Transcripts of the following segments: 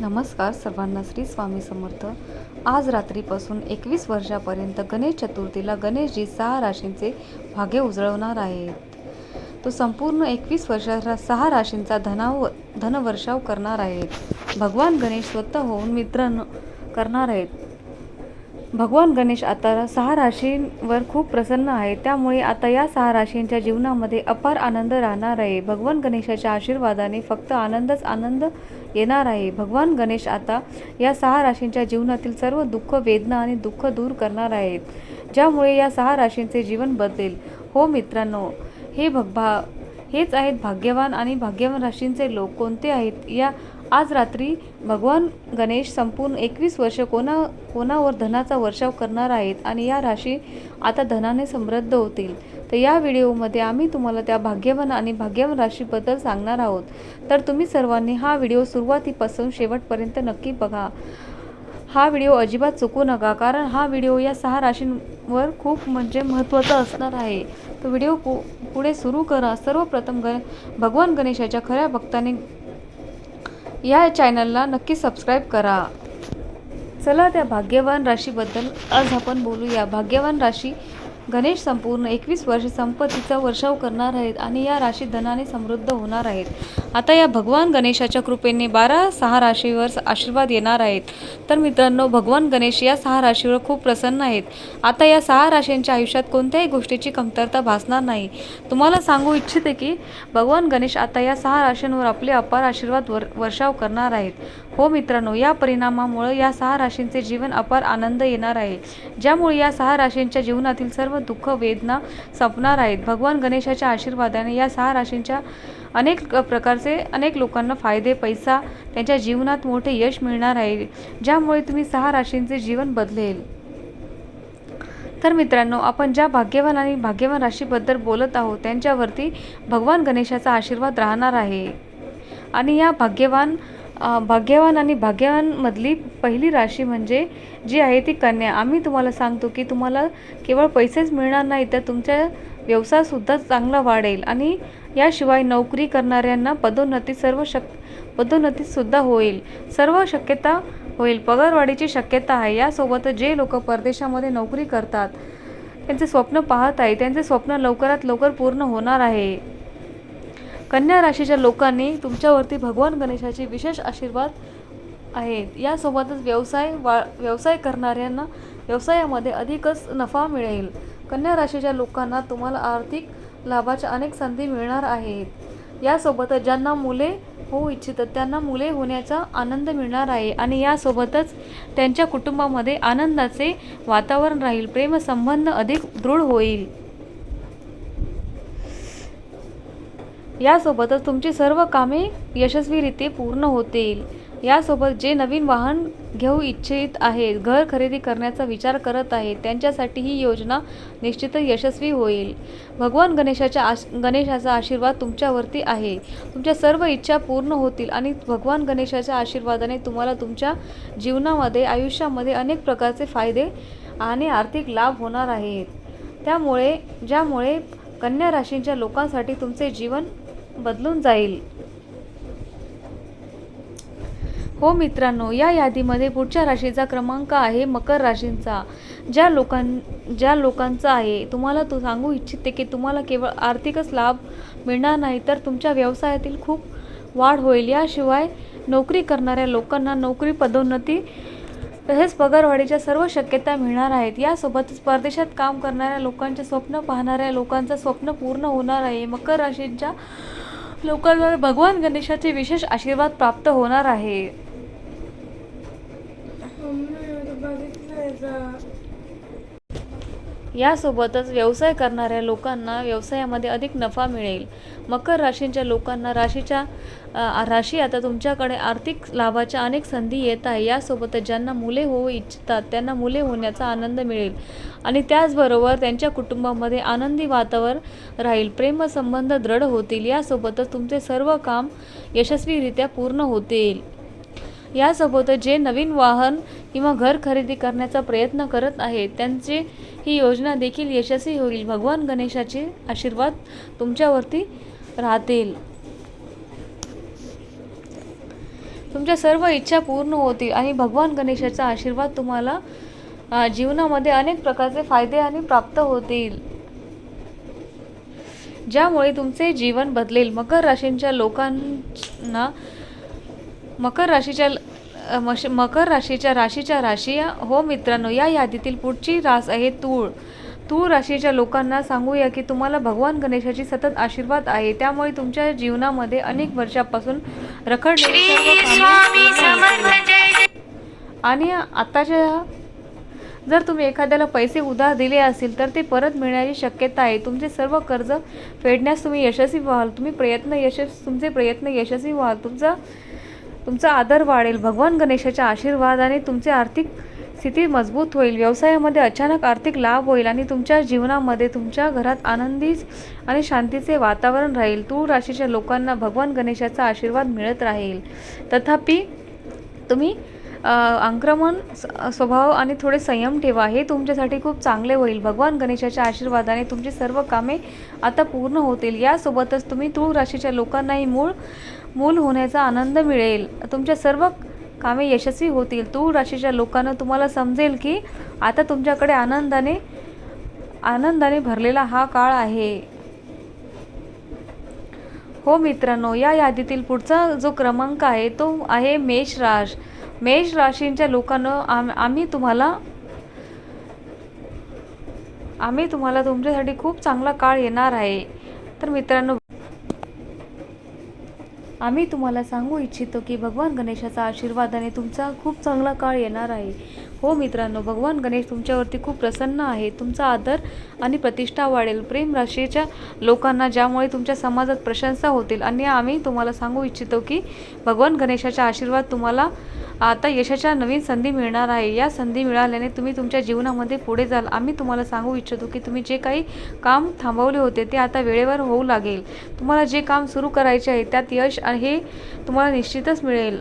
नमस्कार सर्वांना श्री स्वामी समर्थ. आज रात्रीपासून एकवीस वर्षापर्यंत गणेश चतुर्थीला गणेशजी सहा राशींचे भाग्य उजळवणार आहेत. तो संपूर्ण एकवीस वर्षाला सहा राशींचा धनाव धनवर्षाव करणार आहेत. भगवान गणेश स्वतः होऊन मित्रांनो करणार आहेत. भगवान गणेश आता सहा राशींवर खूप प्रसन्न आहे. त्यामुळे आता या सहा राशींच्या जीवनामध्ये अपार आनंद राहणार आहे. भगवान गणेशाच्या आशीर्वादाने फक्त आनंदच आनंद येणार आहे. भगवान गणेश आता या सहा राशींच्या जीवनातील सर्व दुःख वेदना आणि दुःख दूर करणार आहेत ज्यामुळे या सहा राशींचे जीवन बदलेल. हो मित्रांनो हे भगभा हेच आहेत भाग्यवान आणि भाग्यवान राशींचे लोक. कोणते आहेत? या आज रात्री भगवान गणेश संपूर्ण एकवीस वर्ष कोणा कोणावर धनाचा वर्षाव करणार आहेत आणि या राशी आता धनाने समृद्ध होतील. तर या व्हिडिओमध्ये आम्ही तुम्हाला त्या भाग्यवान आणि भाग्यवान राशीबद्दल सांगणार आहोत. तर तुम्ही सर्वांनी हा व्हिडिओ सुरुवातीपासून शेवटपर्यंत नक्की बघा. हा व्हिडिओ अजिबात चुकू नका कारण हा व्हिडिओ या सहा राशींवर खूप म्हणजे महत्त्वाचा असणार आहे. तो व्हिडिओ पु पुढे सुरू करा. सर्वप्रथम ग भगवान गणेशाच्या खऱ्या भक्ताने या चॅनलला नक्की सबस्क्राईब करा. चला त्या भाग्यवान राशीबद्दल आज आपण बोलूया. भाग्यवान राशी गणेश संपूर्ण एकवीस वर्ष संपत्तीचा वर्षाव करणार आहेत आणि या राशी धनाने समृद्ध होणार आहेत. आता या भगवान गणेशाच्या कृपेने बारा सहा राशीवर आशीर्वाद येणार आहेत. तर मित्रांनो भगवान गणेश या सहा राशीवर खूप प्रसन्न आहेत. आता या सहा राशींच्या आयुष्यात कोणत्याही गोष्टीची कमतरता भासणार नाही. तुम्हाला सांगू इच्छिते की भगवान गणेश आता या सहा राशींवर आपले अपार आशीर्वाद वर वर्षाव करणार आहेत. हो मित्रांनो या परिणामामुळे या सहा राशींचे जीवन अपार आनंद येणार आहे. ज्यामुळे या सहा राशींच्या जीवनातील सर्व दुःख वेदना संपणार आहेत. भगवान गणेशाच्या आशीर्वादाने या सहा राशींच्या अनेक प्रकारचे अनेक लोकांना फायदे पैसा त्यांच्या जीवनात मोठे यश मिळणार आहे ज्यामुळे तुम्ही सहा राशींचे जीवन बदलेल. तर मित्रांनो आपण ज्या भाग्यवान आणि भाग्यवान राशीबद्दल बोलत आहोत त्यांच्यावरती भगवान गणेशाचा आशीर्वाद राहणार आहे. आणि या भाग्यवान भाग्यवान आणि भाग्यवानमधली पहिली राशी म्हणजे जी आहे ती कन्या. आम्ही तुम्हाला सांगतो की तुम्हाला केवळ पैसेच मिळणार नाही तर तुमच्या व्यवसायसुद्धा चांगला वाढेल. आणि याशिवाय नोकरी करणाऱ्यांना पदोन्नती सर्व शक पदोन्नतीसुद्धा होईल. सर्व शक्यता होईल. पगारवाढीची शक्यता आहे. यासोबतच जे लोक परदेशामध्ये नोकरी करतात त्यांचे स्वप्न पाहत आहे त्यांचे स्वप्न लवकरात लवकर पूर्ण होणार आहे. कन्या राशीच्या लोकांनी तुमच्यावरती भगवान गणेशाचे विशेष आशीर्वाद आहेत. यासोबतच व्यवसाय वा व्यवसाय करणाऱ्यांना व्यवसायामध्ये अधिकच नफा मिळेल. कन्या राशीच्या लोकांना तुम्हाला आर्थिक लाभाच्या अनेक संधी मिळणार आहेत. यासोबतच ज्यांना मुले होऊ इच्छितात त्यांना मुले होण्याचा आनंद मिळणार आहे. आणि यासोबतच त्यांच्या कुटुंबामध्ये आनंदाचे वातावरण राहील प्रेमसंबंध अधिक दृढ होईल. यासोबतच तुमची सर्व कामे यशस्वीरित्या पूर्ण होतील. यासोबत जे नवीन वाहन घेऊ इच्छित आहेत घर खरेदी करण्याचा विचार करत आहेत त्यांच्यासाठी ही योजना निश्चितच यशस्वी होईल. भगवान गणेशाच्या आश गणेशाचा आशीर्वाद तुमच्यावरती आहे. तुमच्या सर्व इच्छा पूर्ण होतील आणि भगवान गणेशाच्या आशीर्वादाने तुम्हाला तुमच्या जीवनामध्ये आयुष्यामध्ये अनेक प्रकारचे फायदे आणि आर्थिक लाभ होणार आहेत. त्यामुळे ज्यामुळे कन्या राशींच्या लोकांसाठी तुमचे जीवन बदलून जाईल. हो मित्रांनो या यादीमध्ये पुढच्या राशीचा क्रमांक आहे मकर राशींचा. ज्या लोकां ज्या लोकांचा आहे तुम्हाला तो सांगू इच्छिते की तुम्हाला केवळ आर्थिकच लाभ मिळणार नाही तर तुमच्या व्यवसायातील खूप वाढ होईल. याशिवाय नोकरी करणाऱ्या लोकांना नोकरी पदोन्नती तसेच पगारवाढीच्या सर्व शक्यता मिळणार आहेत. यासोबतच परदेशात काम करणाऱ्या लोकांचे स्वप्न पाहणाऱ्या लोकांचं स्वप्न पूर्ण होणार आहे. मकर राशींच्या लोकांवर भगवान गणेशाचे विशेष आशीर्वाद प्राप्त होणार आहे. यासोबतच व्यवसाय करणाऱ्या लोकांना व्यवसायामध्ये अधिक नफा मिळेल. मकर राशींच्या लोकांना राशीच्या राशी आता तुमच्याकडे आर्थिक लाभाच्या अनेक संधी येत आहे. यासोबतच ज्यांना मुले होऊ इच्छितात त्यांना मुले होण्याचा आनंद मिळेल. आणि त्याचबरोबर त्यांच्या कुटुंबामध्ये आनंदी वातावरण राहील. प्रेमसंबंध दृढ होतील. यासोबतच तुमचे सर्व काम यशस्वीरित्या पूर्ण होतील. यासोबतच जे नवीन वाहन किंवा घर खरेदी करण्याचा प्रयत्न करत आहेत त्यांची ही योजना देखील यशस्वी होईल. भगवान गणेशाचे आशीर्वाद तुमच्यावरती राहतील. तुमच्या सर्व इच्छा पूर्ण होतील आणि भगवान गणेशाचा आशीर्वाद तुम्हाला जीवनामध्ये अनेक प्रकारचे फायदे आणि प्राप्त होतील. ज्यामुळे तुमचे जीवन बदलेल. मकर राशींच्या लोकांना मकर राशीच्या मश मकर राशीच्या राशीच्या राशी हो मित्रांनो या यादीतील पुढची रास आहे तूळ. तूळ राशीच्या लोकांना सांगूया की तुम्हाला भगवान गणेशाची सतत आशीर्वाद आहे. त्यामुळे तुमच्या जीवनामध्ये अनेक वर्षापासून रखडलेली. आणि आताच्या जर तुम्ही एखाद्याला पैसे उधार दिले असतील तर ते परत मिळण्याची शक्यता आहे. तुमचे सर्व कर्ज फेडण्यास तुम्ही यशस्वी व्हाल. तुम्ही प्रयत्न यशस्वी तुमचे प्रयत्न यशस्वी व्हाल. तुमचा तुमचा आदर वाढेल. भगवान गणेशाच्या आशीर्वादाने तुमचे आर्थिक स्थिती मजबूत होईल. व्यवसायामध्ये अचानक आर्थिक लाभ होईल आणि तुमच्या जीवनामध्ये तुमच्या घरात आनंदी आणि शांतीचे वातावरण राहील. तूळ राशीच्या लोकांना भगवान गणेशाचा आशीर्वाद मिळत राहील. तथापि तुम्ही आक्रमण स्वभाव आणि थोडे संयम ठेवा. हे तुमच्यासाठी खूप चांगले होईल. भगवान गणेशाच्या आशीर्वादाने तुमची सर्व कामे आता पूर्ण होतील. यासोबतच तुम्ही तूळ राशीच्या लोकांनाही मूळ मूल होण्याचा आनंद मिळेल. तुमच्या सर्व कामे यशस्वी होतील. तूळ राशीच्या लोकांना तुम्हाला समजेल की आता तुमच्याकडे आनंदाने आनंदाने भरलेला हा काळ आहे. हो मित्रांनो या यादीतील पुढचा जो क्रमांक आहे तो आहे मेष राश. मेष राशींच्या लोकांना आम आम्ही तुम्हाला आम्ही तुम्हाला तुमच्यासाठी खूप चांगला काळ येणार आहे. तर मित्रांनो आम्ही तुम्हाला सांगू इच्छितो की भगवान गणेशाचा आशीर्वादाने तुमचा खूप चांगला काळ येणार आहे. हो मित्रांनो भगवान गणेश तुमच्यावरती खूप प्रसन्न आहे. तुमचा आदर आणि प्रतिष्ठा वाढेल. प्रेम राशीच्या लोकांना ज्यामुळे तुमच्या समाजात प्रशंसा होतील. आणि आम्ही तुम्हाला सांगू इच्छितो की भगवान गणेशाचा आशीर्वाद तुम्हाला आता यशाच्या नवीन संधी मिळणार आहे. या संधी मिळाल्याने तुम्ही तुमच्या जीवनामध्ये पुढे जाल. आम्ही तुम्हाला सांगू इच्छितो की तुम्ही जे काही काम थांबवले होते ते आता वेळेवर होऊ लागेल. तुम्हाला जे काम सुरू करायचे आहे त्यात यश हे तुम्हाला निश्चितच मिळेल.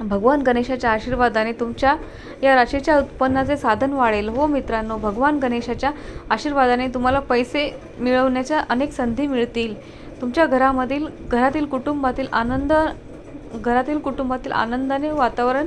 भगवान गणेशाच्या आशीर्वादाने तुमच्या या राशीच्या उत्पन्नाचे साधन वाढेल. हो मित्रांनो भगवान गणेशाच्या आशीर्वादाने तुम्हाला पैसे मिळवण्याच्या अनेक संधी मिळतील. तुमच्या घरामधील घरातील कुटुंबातील आनंद घरातील कुटुंबातील आनंदाने वातावरण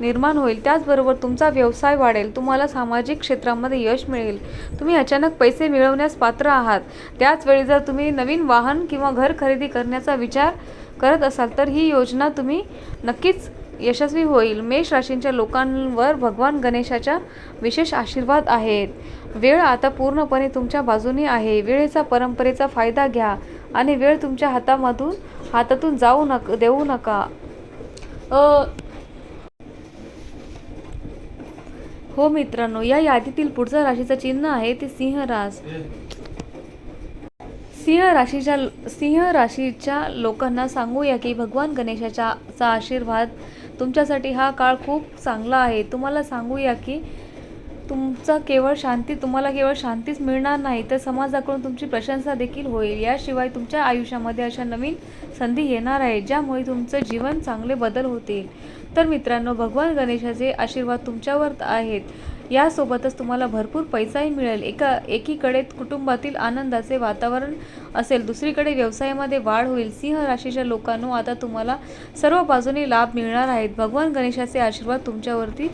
निर्माण होईल. त्याचबरोबर तुमचा व्यवसाय वाढेल. तुम्हाला सामाजिक क्षेत्रामध्ये यश मिळेल. तुम्ही अचानक पैसे मिळवण्यास पात्र आहात. त्याचवेळी जर तुम्ही नवीन वाहन किंवा घर खरेदी करण्याचा विचार करत असाल तर ही योजना तुम्ही नक्कीच यशस्वी होईल. मेष राशींच्या लोकांवर भगवान गणेशाच्या विशेष आशीर्वाद आहेत. वेळ आता पूर्णपणे तुमच्या बाजूने आहे. वेळेचा परंपरेचा फायदा घ्या आणि वेळ तुमच्या हातामधून हातातून जाऊ नक देऊ नका. अ, हो मित्रांनो या यादीतील पुढचं राशीचं चिन्ह आहे ते सिंह रास. सिंह राशीच्या सिंह राशीच्या लोकांना सांगूया की भगवान गणेशाच्या चा आशीर्वाद तुमच्यासाठी हा काळ खूप चांगला आहे. तुम्हाला सांगूया की तुमचा केवळ शांती तुम्हाला केवळ शांतीच मिळणार नाही तर समाजाकडून तुमची प्रशंसा देखील होईल. याशिवाय तुमच्या आयुष्यामध्ये अशा नवीन संधी येणार आहे ज्यामुळे तुमचं जीवन चांगले बदल होतील. तर मित्रांनो भगवान गणेशाचे आशीर्वाद तुमच्यावर आहेत. यासोबतच तुम्हाला भरपूर पैसाही मिळेल. एका एकीकडे कुटुंबातील आनंदाचे वातावरण असेल दुसरीकडे व्यवसायामध्ये वाढ होईल. सिंह राशीच्या लोकांनो आता तुम्हाला सर्व बाजूने लाभ मिळणार आहेत. भगवान गणेशाचे आशीर्वाद तुमच्यावरती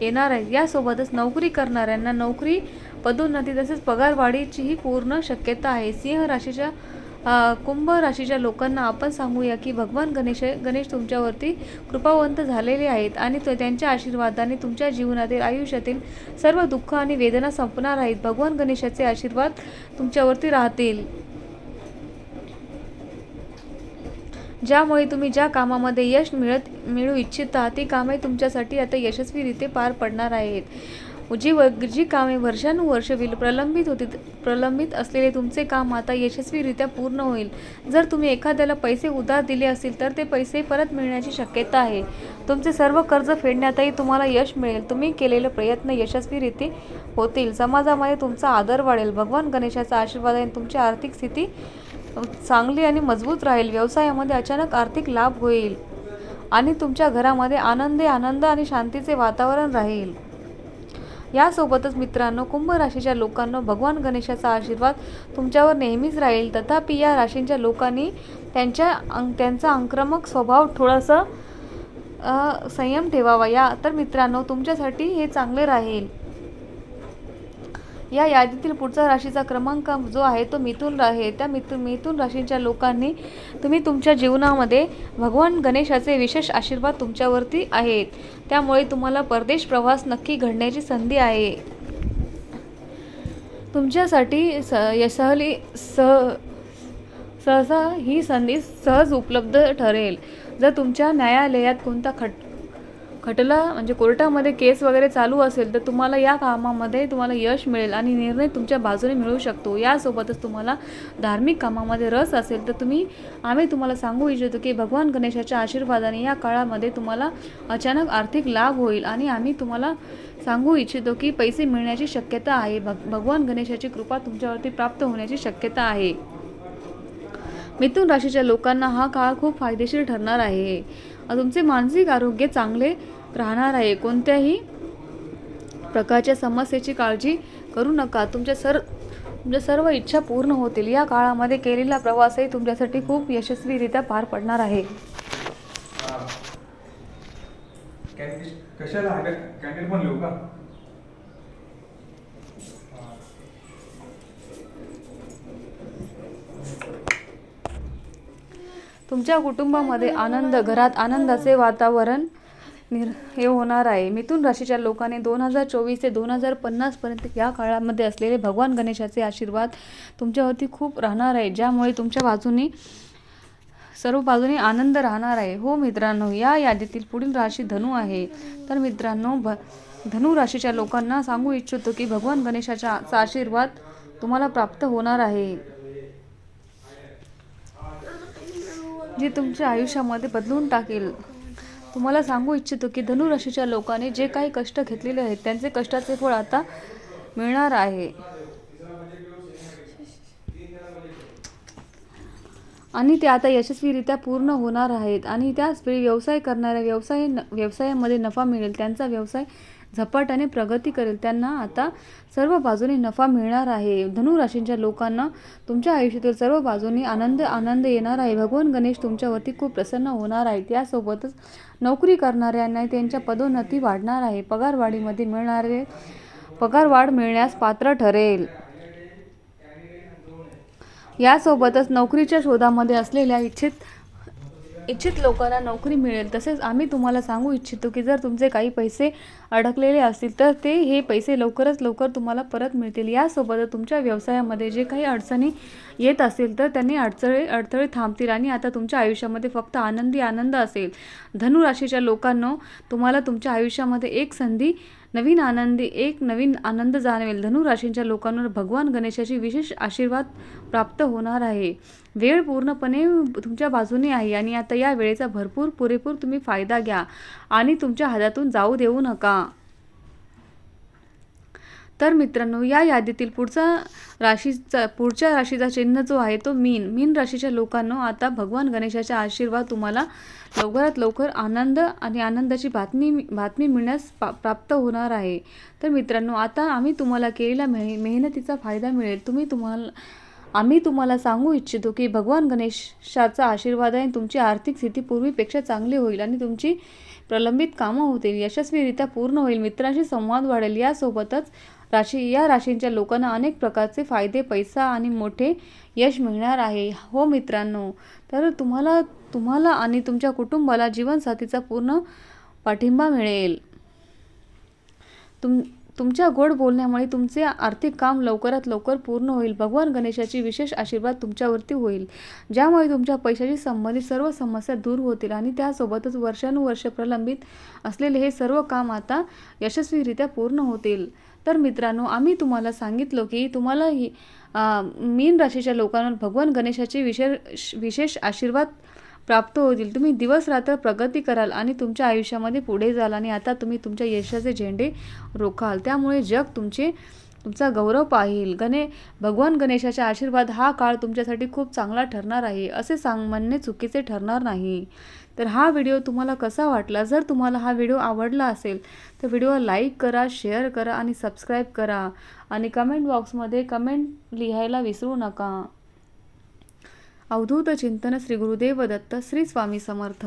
येणार आहेत. यासोबतच नोकरी करणाऱ्यांना नोकरी पदोन्नती तसेच पगारवाढीचीही पूर्ण शक्यता आहे. सिंह राशीच्या कुंभ राशीच्या लोकांना आपण सांगूया की भगवान गणेश गणेश तुमच्यावरती कृपावंत झालेले आहेत आणि त्यांच्या आशीर्वादाने तुमच्या जीवनातील आयुष्यातील सर्व दुःख आणि वेदना संपणार आहेत. भगवान गणेशाचे आशीर्वाद तुमच्यावरती राहतील. ज्यामुळे तुम्ही ज्या कामामध्ये यश मिळत मिळू इच्छिता ती कामे तुमच्यासाठी आता यशस्वीरित्या पार पडणार आहेत. जी व जी कामे वर्षानुवर्ष विल प्रलंबित होती. प्रलंबित असलेले तुमचे काम आता यशस्वीरित्या पूर्ण होईल. जर तुम्ही एखाद्याला पैसे उधार दिले असतील तर ते पैसे परत मिळण्याची शक्यता आहे. तुमचे सर्व कर्ज फेडण्यातही तुम्हाला यश मिळेल. तुम्ही केलेले प्रयत्न यशस्वीरीती होतील. समाजामध्ये तुमचा आदर वाढेल. भगवान गणेशाचा आशीर्वादाने तुमची आर्थिक स्थिती चांगली आणि मजबूत राहील. व्यवसायामध्ये अचानक आर्थिक लाभ होईल आणि तुमच्या घरामध्ये आनंदी आनंद आणि शांतीचे वातावरण राहील. यासोबतच मित्रांनो कुंभ राशीच्या लोकांना भगवान गणेशाचा आशीर्वाद तुमच्यावर नेहमीच राहील. तथापि या राशींच्या लोकांनी त्यांच्या अंक त्यांचा आक्रमक स्वभाव थोडासा संयम ठेवावा. या तर मित्रांनो तुमच्यासाठी हे चांगले राहील. या यादीतील पुढचा राशीचा क्रमांक जो आहे तो मिथुन आहे त्या मिथून मिथुन राशीच्या लोकांनी तुम्ही तुमच्या जीवनामध्ये भगवान गणेशाचे विशेष आशीर्वाद तुमच्यावरती आहेत. त्यामुळे तुम्हाला परदेश प्रवास नक्की घडण्याची संधी आहे. तुमच्यासाठी स य- सह सहसा ही संधी सहज उपलब्ध ठरेल. जर तुमच्या न्यायालयात कोणता खट खटला म्हणजे कोर्टामध्ये केस वगैरे चालू असेल तर तुम्हाला या कामामध्ये तुम्हाला यश मिळेल आणि निर्णय तुमच्या बाजूने मिळू शकतो. यासोबतच तुम्हाला धार्मिक कामामध्ये रस असेल तर तुम्ही आम्ही तुम्हाला सांगू इच्छितो की भगवान गणेशाच्या आशीर्वादाने या काळामध्ये तुम्हाला अचानक आर्थिक लाभ होईल आणि आम्ही तुम्हाला सांगू इच्छितो की पैसे मिळण्याची शक्यता आहे. भग भगवान गणेशाची कृपा तुमच्यावरती प्राप्त होण्याची शक्यता आहे. मिथुन राशीच्या लोकांना हा काळ खूप फायदेशीर ठरणार आहे. तुमचे मानसिक आरोग्य चांगले राहणार आहे. कोणत्याही प्रकारच्या समस्येची काळजी करू नका. तुमच्या सर तुमच्या सर्व इच्छा पूर्ण होतील. या काळामध्ये केलेला प्रवासही तुमच्यासाठी खूप यशस्वीरित्या पार पडणार आहे. तुमच्या कुटुंबामध्ये आनंद घरात आनंदाचे वातावरण निर हे होणार आहे. मिथुन राशीच्या लोकांनी दोन हजार चोवीस ते दोन हजार पन्नासपर्यंत या काळामध्ये असलेले भगवान गणेशाचे आशीर्वाद तुमच्यावरती खूप राहणार आहे ज्यामुळे तुमच्या बाजूने सर्व बाजूने आनंद राहणार आहे. हो मित्रांनो या यादीतील पुढील राशी धनु आहे. तर मित्रांनो भ धनु राशीच्या लोकांना सांगू इच्छितो की भगवान गणेशाचा आशीर्वाद तुम्हाला प्राप्त होणार आहे. जे तुमच्या आयुष्यामध्ये बदलून टाकेल. तुम्हाला सांगू इच्छितो की धनुराशीच्या लोकांनी जे काही कष्ट घेतलेले आहेत त्यांचे कष्टाचे फळ आता मिळणार आहे. आणि ते आता यशस्वीरित्या पूर्ण होणार आहेत आणि त्याचवेळी व्यवसाय करणाऱ्या व्यवसाय व्यवसायामध्ये नफा मिळेल त्यांचा व्यवसाय झपाट्याने प्रगती करेल. त्यांना आता सर्व बाजूने नफा मिळणार आहे. धनुराशींच्या लोकांना तुमच्या आयुष्यातील सर्व बाजूने आनंद आनंद येणार आहे. भगवान गणेश तुमच्यावरती खूप प्रसन्न होणार आहे त्यासोबतच नोकरी करणाऱ्यांना त्यांच्या पदोन्नती वाढणार आहे. पगारवाढीमध्ये मिळणारे पगारवाढ मिळण्यास पात्र ठरेल. यासोबतच नोकरीच्या शोधामध्ये असलेल्या इच्छित इच्छित लोकांना नोकरी मिळेल. तसेच आम्ही तुम्हाला सांगू इच्छितो की जर तुमचे काही पैसे अडकलेले असतील तर ते हे पैसे लवकरच लवकर तुम्हाला परत मिळतील. यासोबतच तुमच्या व्यवसायामध्ये जे काही अडचणी येत असेल तर त्यांनी अडचणी अडथळे थांबतील आणि आता तुमच्या आयुष्यामध्ये फक्त आनंदी आनंद असेल. धनुराशीच्या लोकांना तुम्हाला तुमच्या आयुष्यामध्ये एक संधी नवीन आनंदी एक नवीन आनंद जाणवेल. धनुराशींच्या लोकांवर भगवान गणेशाची विशेष आशीर्वाद प्राप्त होणार आहे. वेळ पूर्णपणे तुमच्या बाजूने आहे आणि आता या वेळेचा भरपूर पुरेपूर तुम्ही फायदा घ्या आणि तुमच्या हातातून जाऊ देऊ नका. तर मित्रांनो या यादीतील पुढचा राशीचा पुढच्या राशीचा चिन्ह जो आहे तो मीन. मीन राशीच्या लोकांना आता भगवान गणेशाचा आशीर्वाद तुम्हाला लवकरात लवकर आनंद आणि आनंदाची बातमी बातमी मिळण्यास पा प्राप्त होणार आहे. तर मित्रांनो आता आम्ही तुम्हाला केलेल्या मेह मेहनतीचा फायदा मिळेल. तुम्ही तुम्हाला आम्ही तुम्हाला सांगू इच्छितो की भगवान गणेशाचा आशीर्वाद आहे तुमची आर्थिक स्थिती पूर्वीपेक्षा चांगली होईल आणि तुमची प्रलंबित कामं होतील यशस्वीरित्या पूर्ण होईल. मित्रांशी संवाद वाढेल यासोबतच राशी या राशींच्या लोकांना अनेक प्रकारचे फायदे पैसा आणि मोठे यश मिळणार आहे. हो मित्रांनो तर तुम्हाला तुम्हाला आणि तुमच्या कुटुंबाला जीवनसाथीचा पूर्ण पाठिंबा मिळेल. तुम तुमच्या गोड बोलण्यामुळे तुमचे आर्थिक काम लवकरात लवकर पूर्ण होईल. भगवान गणेशाची विशेष आशीर्वाद तुमच्यावरती होईल. ज्यामुळे तुमच्या पैशाशी संबंधित सर्व समस्या दूर होतील आणि त्यासोबतच वर्षानुवर्ष प्रलंबित असलेले हे सर्व काम आता यशस्वीरित्या पूर्ण होतील. तर मित्रांनो आम्ही तुम्हाला सांगितलं की तुम्हाला ही मीन राशीच्या लोकांवर भगवान गणेशाचे विशेष विशेष आशीर्वाद प्राप्त होतील. तुम्ही दिवस रात्र प्रगती कराल आणि तुमच्या आयुष्यामध्ये पुढे जाल आणि आता तुम्ही तुमच्या यशाचे झेंडे रोखाल. त्यामुळे जग तुमचे तुमचा गौरव पाहिल. गणे भगवान गणेशाचा आशीर्वाद हा काळ तुमच्यासाठी खूप चांगला ठरणार आहे असे सांग म्हणणे चुकीचे ठरणार नाही. तर हा व्हिडिओ तुम्हाला कसा वाटला? जर तुम्हाला हा व्हिडिओ आवडला असेल तर व्हिडिओ लाईक करा शेअर करा आणि सबस्क्राईब करा. आणि कमेंट बॉक्समध्ये कमेंट लिहायला विसरू नका. अवधूत चिंतन श्री गुरुदेव दत्त श्री स्वामी समर्थ.